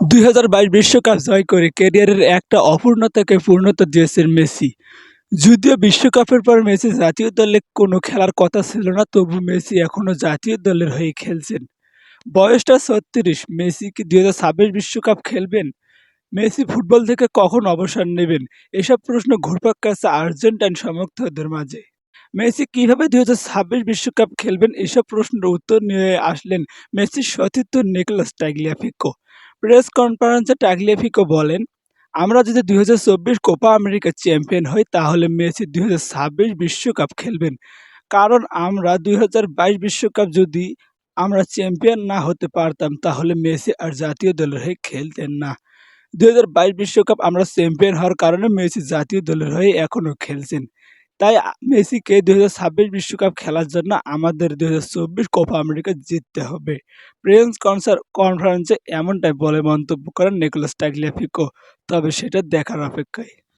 দুই বিশ্বকাপ জয় করে ক্যারিয়ারের একটা অপূর্ণতাকে পূর্ণতা দিয়েছেন মেসি। যদিও বিশ্বকাপের পর মেসি জাতীয় দলে কোনো খেলার কথা ছিল না, তবু মেসি এখনও জাতীয় দলের হয়ে খেলছেন। বয়সটা ছত্রিশ, মেসি কি দুই বিশ্বকাপ খেলবেন? মেসি ফুটবল থেকে কখন অবসর নেবেন? এসব প্রশ্ন ঘুরপাক কাছে আর্জেন্টাইন সমর্থকদের মাঝে। মেসি কীভাবে দুই হাজার বিশ্বকাপ খেলবেন এসব প্রশ্নের উত্তর নিয়ে আসলেন মেসির সতীর্থ নিকলাস টাগলিয়াফিকো। প্রেস কনফারেন্সে টাগলিয়াফিকো বলেন, আমরা যদি দুই কোপা আমেরিকা চ্যাম্পিয়ন হই, তাহলে মেসি দুই হাজার বিশ্বকাপ খেলবেন। কারণ আমরা দুই বিশ্বকাপ যদি আমরা চ্যাম্পিয়ন না হতে পারতাম, তাহলে মেসি আর জাতীয় দলের হয়ে খেলতেন না। দুই বিশ্বকাপ আমরা চ্যাম্পিয়ন হওয়ার কারণে মেসি জাতীয় দলের হয়ে এখনও খেলছেন। তাই মেসিকে ছাব্বিশ বিশ্বকাপ খেলার জন্য আমাদের দু হাজার চব্বিশ কোপা আমেরিকা জিততে হবে। প্রেস কনসার কনফারেন্সে এমনটাই বলে মন্তব্য করেন নিকোলাস টাগলিয়াফিকো, তবে সেটা দেখার অপেক্ষায়।